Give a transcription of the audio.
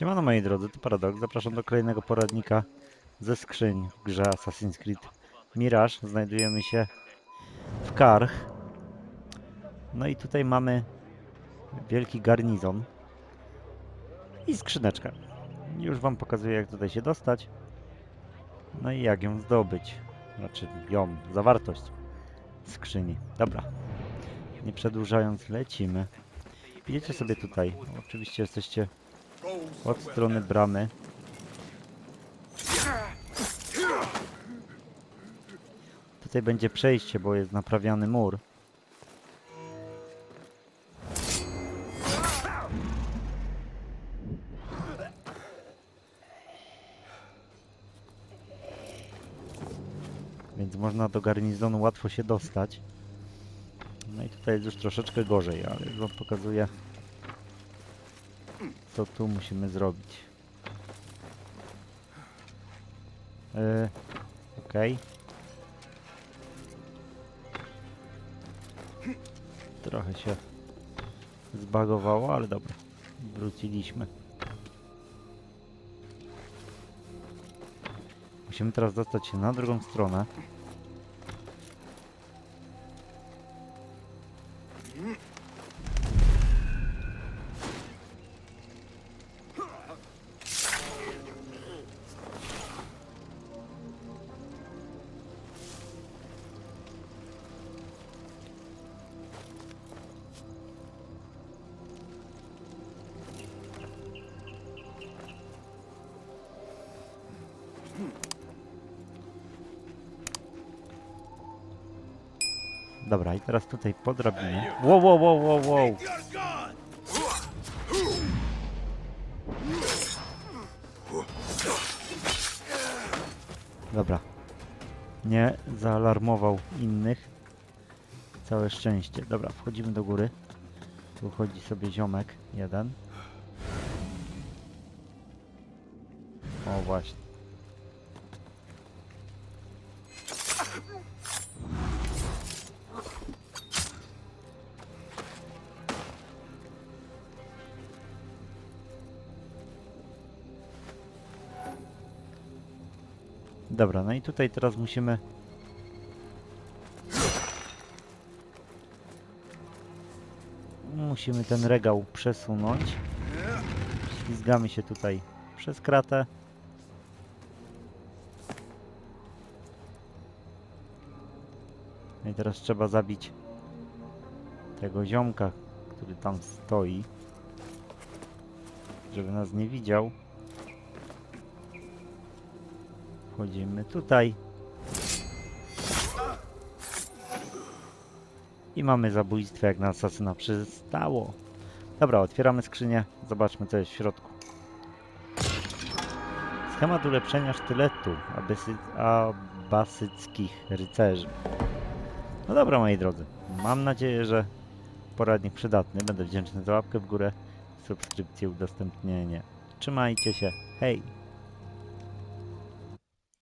Siemano moi drodzy, to Paradox. Zapraszam do kolejnego poradnika ze skrzyń w grze Assassin's Creed Mirage. Znajdujemy się w Karch. No i tutaj mamy wielki garnizon i skrzyneczkę. Już wam pokazuję jak tutaj się dostać. No i jak ją zdobyć. Znaczy ją, zawartość skrzyni. Dobra. Nie przedłużając, lecimy. Idziecie sobie tutaj. Oczywiście jesteście od strony bramy. Tutaj będzie przejście, bo jest naprawiany mur. Więc można do garnizonu łatwo się dostać. No i tutaj jest już troszeczkę gorzej, ale już wam pokazuję co tu musimy zrobić. Yy, Okej. Trochę się zbagowało, ale dobra. Wróciliśmy. Musimy teraz dostać się na drugą stronę. Dobra, i teraz tutaj po drabinie. Wow, wow, wow, wow, wow. Dobra. Nie zaalarmował innych. Całe szczęście. Dobra, wchodzimy do góry. Tu chodzi sobie ziomek jeden. O właśnie. Dobra, no i tutaj teraz musimy... Musimy ten regał przesunąć. Ślizgamy się tutaj przez kratę. No i teraz trzeba zabić tego ziomka, który tam stoi, żeby nas nie widział. Wchodzimy tutaj. I mamy zabójstwo jak na asasyna przystało. Dobra, otwieramy skrzynię. Zobaczmy co jest w środku. Schemat ulepszenia sztyletu abasyckich rycerzy. No dobra moi drodzy. Mam nadzieję, że poradnik przydatny. Będę wdzięczny za łapkę w górę, subskrypcję, udostępnienie. Trzymajcie się. Hej!